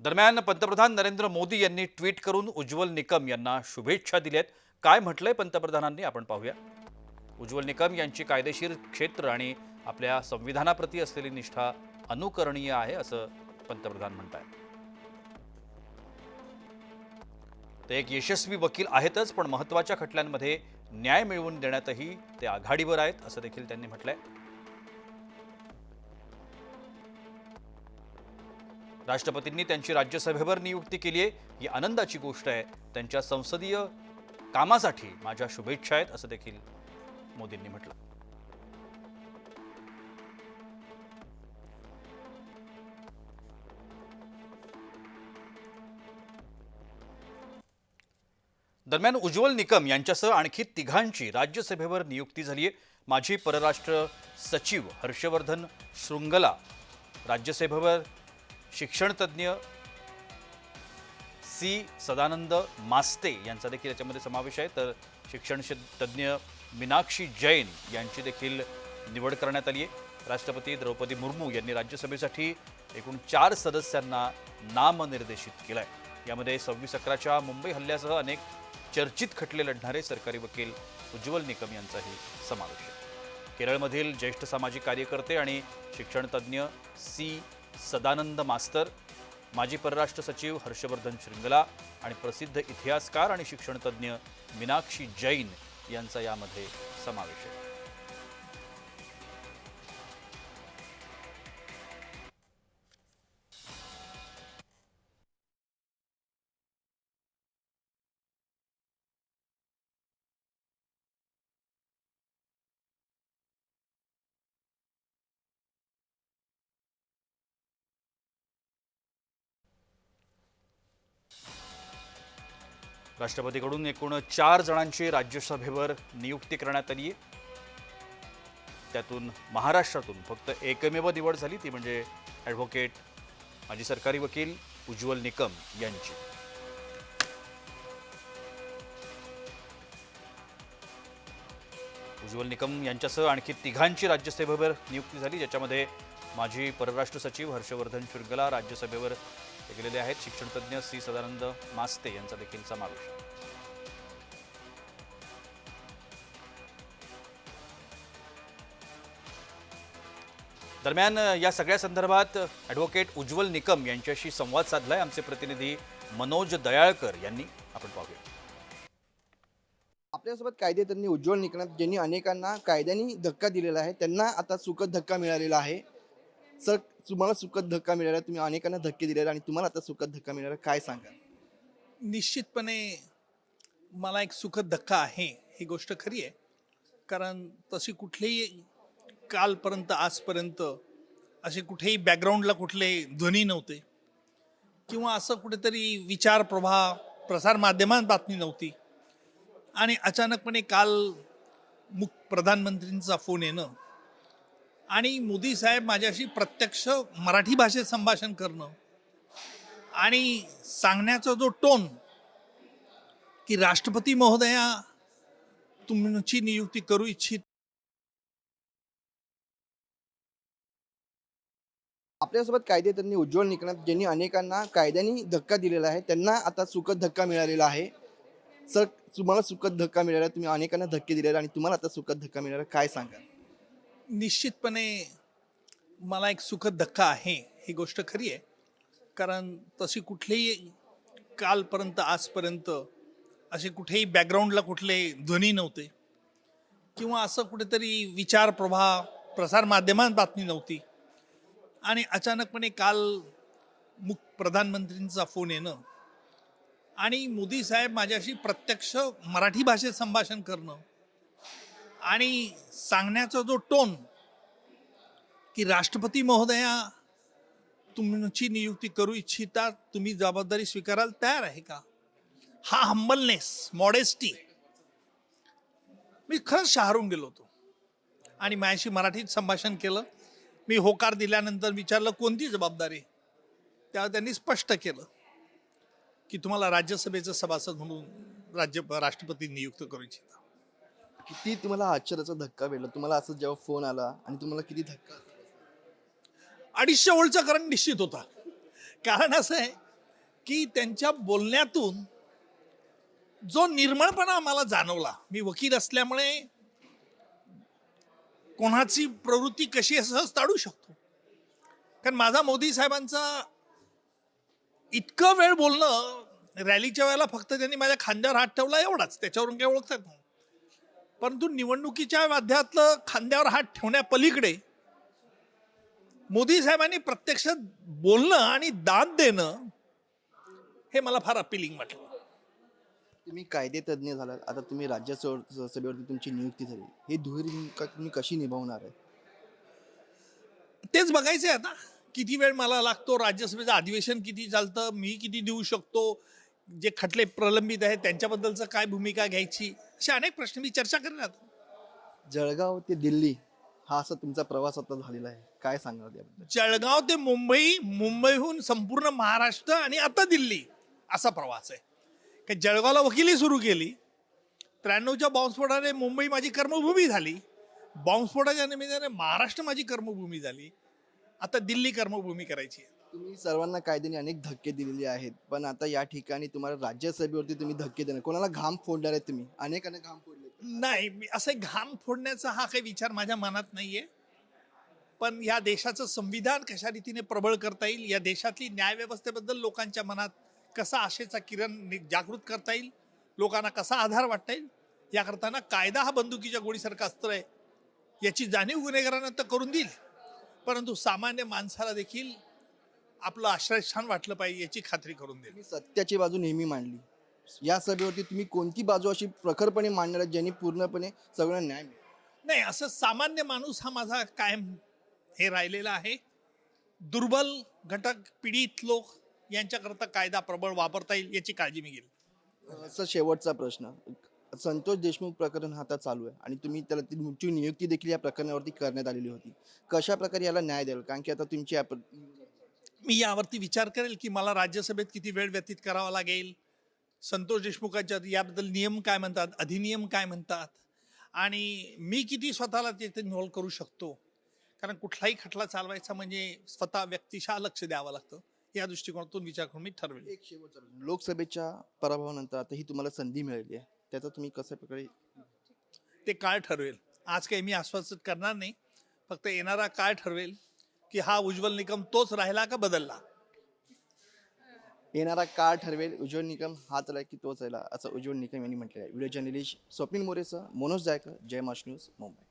दरम्यान पंतप्रधान नरेंद्र मोदी यांनी ट्विट करून उज्ज्वल निकम यांना शुभेच्छा दिल्यात. काय म्हटलंय पंतप्रधानांनी? आपण पाहूया. उज्ज्वल निकम यांची कायदेशीर क्षेत्र आणि आपल्या संविधानाप्रती असलेली निष्ठा अनुकरणीय आहे असं पंतप्रधान म्हणतात ते एक यशस्वी वकील आहेतच पण महत्त्वाच्या खटल्यांमध्ये न्याय मिळवून देण्यातही ते आघाडीवर आहेत असं देखील त्यांनी म्हटलंय. राष्ट्रपतींनी त्यांची राज्यसभेवर नियुक्ती केली आहे. ही आनंदाची गोष्ट आहे. त्यांच्या संसदीय कामासाठी माझ्या शुभेच्छा आहेत असं देखील मोदींनी म्हटलं. दरम्यान उज्ज्वल निकम यांच्यासह आणखी तिघांची राज्यसभेवर नियुक्ती झाली आहे. माजी परराष्ट्र सचिव हर्षवर्धन शृंगला राज्यसभेवर शिक्षणतज्ज्ञ सी. सदानंद मास्ते यांचा देखील याच्यामध्ये समावेश आहे. तर शिक्षण तज्ज्ञ मीनाक्षी जैन यांची देखील निवड करण्यात आली आहे. राष्ट्रपती द्रौपदी मुर्मू यांनी राज्यसभेसाठी एकूण चार सदस्यांना नामनिर्देशित केलं आहे यामध्ये सव्वीस अकराच्या मुंबई हल्ल्यासह अनेक चर्चित खटले लढणारे सरकारी वकील उज्ज्वल निकम यांचाही समावेश आहे. केरळमधील ज्येष्ठ सामाजिक कार्यकर्ते आणि शिक्षणतज्ज्ञ सी. सदानंद मास्तर माजी परराष्ट्र सचिव हर्षवर्धन श्रृंगला आणि प्रसिद्ध इतिहासकार आणि शिक्षणतज्ज्ञ मीनाक्षी जैन यांचा यामध्ये समावेश आहे. राष्ट्रपतीकडून एकूण चार जणांची राज्यसभेवर नियुक्ती करण्यात आली आहे. त्यातून महाराष्ट्रातून फक्त एकमेव निवड झाली ती म्हणजे ॲडव्होकेट माजी सरकारी वकील उज्ज्वल निकम यांची. उज्ज्वल निकम यांच्यासह आणखी तिघांची राज्यसभेवर नियुक्ती झाली ज्याच्यामध्ये माजी परराष्ट्र सचिव हर्षवर्धन श्रृंगला राज्यसभेवर गेलेले आहेत. शिक्षणतज्ज्ञ सी. सदानंद मास्ते यांचा देखील समावेश दरम्यान या सगळ्या संदर्भात ॲडव्होकेट उज्ज्वल निकम यांच्याशी संवाद साधलाय. आमचे प्रतिनिधी मनोज दयाळकर यांनी आपण पाहूया. आपल्यासोबत कायदेतज्ञ उज्ज्वल निकम ज्यांनी अनेकांना कायद्याने धक्का दिलेला आहे. त्यांना आता सुखद धक्का मिळालेला आहे. सर तुम्हाला सुखद धक्का मिळाला आहे, तुम्ही अनेकांना धक्के दिलेले आणि तुम्हाला आता सुखद धक्का मिळाला काय सांगा निश्चितपणे मला एक सुखद धक्का आहे ही गोष्ट खरी आहे. कारण तशी कुठलीही कालपर्यंत आजपर्यंत असे कुठेही बॅकग्राऊंडला कुठले ध्वनी नव्हते. किंवा असं कुठेतरी विचार प्रवाह प्रसारमाध्यमात बातमी नव्हती. आणि अचानकपणे काल मुख प्रधानमंत्रींचा फोन येणं आणि मोदी साहेब माझ्याशी प्रत्यक्ष मराठी भाषेत संभाषण करणं आणि सांगण्याचा जो टोन की राष्ट्रपती महोदया तुमची नियुक्ती करू इच्छित. आपल्यासोबत कायदेतज्ञ उज्ज्वल निकनाथ ज्यांनी अनेकांना कायद्याने धक्का दिलेला आहे त्यांना आता सुखद धक्का मिळालेला आहे. सर तुम्हाला सुखद धक्का मिळाला आहे, तुम्ही अनेकांना धक्के दिलेला आणि तुम्हाला आता सुखद धक्का मिळाला काय सांगा निश्चितपणे मला एक सुखद धक्का आहे ही गोष्ट खरी आहे. कारण तशी कुठलीही कालपर्यंत आजपर्यंत असे कुठेही बॅकग्राऊंडला कुठले ध्वनी नव्हते. किंवा असं कुठेतरी विचार प्रवाह प्रसारमाध्यमात बातमी नव्हती. आणि अचानकपणे काल मुख प्रधानमंत्रींचा फोन येणं आणि मोदी साहेब माझ्याशी प्रत्यक्ष मराठी भाषेत संभाषण करणं आणि सांगण्याचा जो टोन की राष्ट्रपती महोदया तुमची नियुक्ती करू इच्छिता तुम्ही जबाबदारी स्वीकारायला तयार आहे का? हा हंबलनेस मॉडेस्टी मी खरंच शहारून गेलो होतो. आणि माझ्याशी मराठीत संभाषण केलं. मी होकार दिल्यानंतर विचारलं कोणती जबाबदारी? त्यावर त्यांनी स्पष्ट केलं की तुम्हाला राज्यसभेचं सभासद म्हणून राज्य राष्ट्रपती नियुक्त करू इच्छिता. किती तुम्हाला आश्चर्याचा धक्का भेटला? तुम्हाला असं जेव्हा फोन आला आणि तुम्हाला किती धक्का अडीचशे ओळचा करंट निश्चित होता. कारण असं आहे की त्यांच्या बोलण्यातून जो निर्मळपणा मला जाणवला मी वकील असल्यामुळे कोणाची प्रवृत्ती कशी आहे सहज ताडू शकतो. कारण माझा मोदी साहेबांचा इतकं वेळ बोलणं रॅलीच्या वेळेला फक्त त्यांनी माझ्या खांद्यावर हात ठेवला एवढाच. त्याच्यावरून काही ओळखतात परंतु निवडणुकीच्या वाद्यातलं खांद्यावर हात ठेवण्यापलीकडे मोदी साहेबांनी प्रत्यक्षात बोलणं आणि दान देणं हे मला फार अपिलिंग वाटलं. तुम्ही कायदे तज्ज्ञ झालात. आता तुम्ही राज्यसभा सभेवरती तुमची नियुक्ती झाली. ही दुहेरी भूमिका तुम्ही कशी निभावणार आहे? तेच बघायचं आहे आता. किती वेळ मला लागतो? राज्यसभेचं अधिवेशन किती चालतं? मी किती देऊ शकतो? जे खटले प्रलंबित आहेत त्यांच्याबद्दलचं काय भूमिका घ्यायची? असे अनेक प्रश्न मी चर्चा करेन आता जळगाव ते दिल्ली हा असा तुमचा प्रवास आता झालेला आहे. काय सांगणार याबद्दल? जळगाव ते मुंबई मुंबईहून संपूर्ण महाराष्ट्र आणि आता दिल्ली असा प्रवास आहे. की जळगावला वकिली सुरू केली त्र्याण्णवच्या बॉम्बस्फोटाने मुंबई माझी कर्मभूमी झाली बॉम्बस्फोटाच्या निमित्ताने महाराष्ट्र माझी कर्मभूमी झाली आता दिल्ली कर्मभूमी करायची आहे. तुम्ही सर्वांना कायद्याने अनेक धक्के दिलेले आहेत पण आता या ठिकाणी तुम्हाला राज्यसभेवरती तुम्ही धक्के देणार. कोणाला घाम फोडणार आहेत तुम्ही? अनेकांना घाम फोडले नाही मी असं घाम फोडण्याचा हा काही विचार माझ्या मनात नाहीये. पण या देशाचं संविधान कशा रीतीने प्रबळ करता येईल या देशातली न्यायव्यवस्थेबद्दल लोकांच्या मनात कसा आशेचा किरण नि- जागृत करता येईल लोकांना कसा आधार वाटता येईल या करताना कायदा हा बंदुकीच्या गोळीसारखा अस्त्र आहे याची जाणीव गुन्हेगारांना तर करून देईल. परंतु सामान्य माणसाला देखील आपलं आश्रयस्थान वाटलं पाहिजे याची खात्री करून देईल. तुम्ही सत्याची बाजू नेहमी मांडली. या सभेवरती तुम्ही कोणती बाजू अशी प्रखरपणे मांडणार आहे ज्यांनी पूर्णपणे सगळ्यांना न्याय मिळेल? नाही असं सामान्य माणूस हा माझा कायम हे राहिलेला आहे. दुर्बल घटक पीडित लोक यांच्याकरता कायदा प्रबळ वापरता येईल याची काळजी मी घेईल. असं शेवटचा प्रश्न. संतोष देशमुख प्रकरण हातात चालू आहे आणि तुम्ही त्याला ती तुमची नियुक्ती देखील या प्रकरणावरती करण्यात आलेली होती. कशा प्रकारे याला न्याय द्याल? कारण की आता तुमची मी यावरती विचार करेल की मला राज्यसभेत किती वेळ व्यतीत करावा लागेल? संतोष देशमुखांच्या याबद्दल नियम काय म्हणतात? अधिनियम काय म्हणतात? आणि मी किती स्वतःला तिथे इन्व्हॉल्व करू शकतो? कारण कुठलाही खटला चालवायचा म्हणजे स्वतः व्यक्तिशः लक्ष द्यावं लागतं. या दृष्टिकोनातून विचार करून मी ठरवेल. एक शेवटचा प्रश्न. लोकसभेच्या पराभवानंतर आता ही तुम्हाला संधी मिळाली आहे. त्याचा तुम्ही कशा प्रकारे ते काळ ठरवेल. आज काही मी आश्वासित करणार नाही. फक्त येणारा काळ ठरवेल. की हा उज्ज्वल निकम तोच राहिला का बदलला? येणारा काळ ठरवेल उज्ज्वल निकम हा आला की तोच राहिला असं उज्ज्वल निकम यांनी म्हटलेलं आहे. व्हिडिओ जर्नलिस्ट स्वप्नील मोरेसह मनोज जायकर जय माश न्यूज मुंबई.